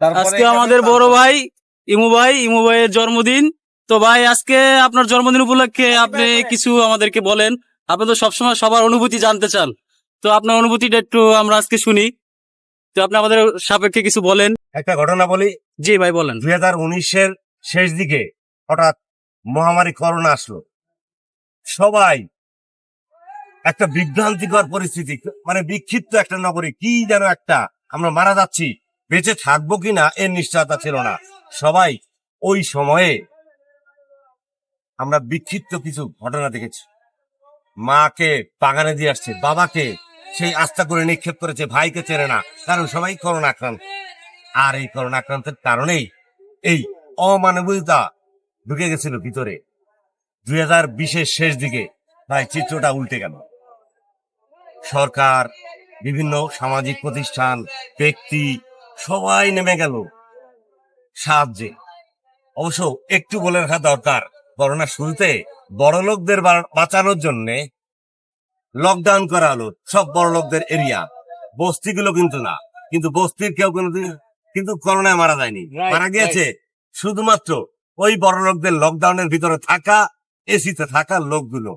তারপরে আজকে আমাদের বড় ভাই ইমু ভাই ইমু ভাইয়ের জন্মদিন। তো ভাই আজকে আপনার জন্মদিন উপলক্ষে আপনি কিছু আমাদেরকে বলেন। আপনি তো সবসময় সবার অনুভূতি জানতে চান। তো আপনার অনুভূতিটা একটু আমরা আজকে শুনি। তো আপনি আমাদের সাপেক্ষে কিছু বলেন। একটা ঘটনা বলি। জি ভাই বলেন। দুই হাজার উনিশের শেষ দিকে হঠাৎ মহামারী করোনা আসলো। সবাই একটা বিভ্রান্তিকর পরিস্থিতি মানে বিক্ষিপ্ত একটা নগরী কি যেন একটা আমরা মারা যাচ্ছি। বেঁচে থাকব কিনা এর নিশ্চয়তা ছিল না। সবাই ওই সময়ে আমরা বিক্ষিপ্ত কিছু ঘটনা দেখেছি। মাকে বাগানে দিয়ে আসছে, বাবাকে সেই আস্থা করে নিক্ষেপ করেছে, ভাইকে চেনে না, কারণ সবাই করোনা আক্রান্ত। আর এই করোনা আক্রান্তের কারণেই এই অমানবিকতা ঢুকে গেছিল ভিতরে। দুই হাজার বিশের শেষ দিকে ভাই চিত্রটা উল্টে গেল। সরকার, বিভিন্ন সামাজিক প্রতিষ্ঠান, ব্যক্তি সবাই নেমে গেল। সাহায্যে। অবশ্য একটু বলে রাখা দরকার করোনা শুরুতে বড় লোকদের বাঁচানোর জন্য লকডাউন করা হলো। সব বড় লোকদের এরিয়া বস্তিগুলো কিন্তু না। কিন্তু বস্তির কেউ কোনোদিন কিন্তু করোনায় মারা যায়নি। মারা গিয়েছে শুধুমাত্র ওই বড় লোকদের লকডাউনের ভিতরে থাকা এসিতে থাকা লোকগুলো।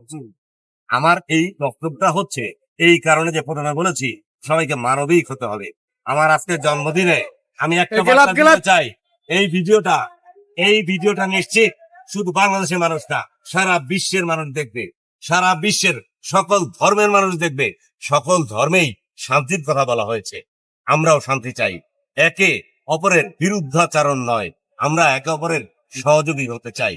আমার এই বক্তব্যটা হচ্ছে এই কারণে যে প্রথমে বলেছি সবাইকে মানবিক হতে হবে। আমার আজকে জন্মদিনে আমি একটা বার্তা দিতে চাই। এই ভিডিওটা এই ভিডিওটা নিশ্চিত শুধু বাংলাদেশের মানুষ না সারা বিশ্বের মানুষ দেখবে। সারা বিশ্বের সকল ধর্মের মানুষ দেখবে। সকল ধর্মেই শান্তির কথা বলা হয়েছে। আমরাও শান্তি চাই। একে অপরের বিরুদ্ধাচারণ নয়। আমরা একে অপরের সহযোগী হতে চাই।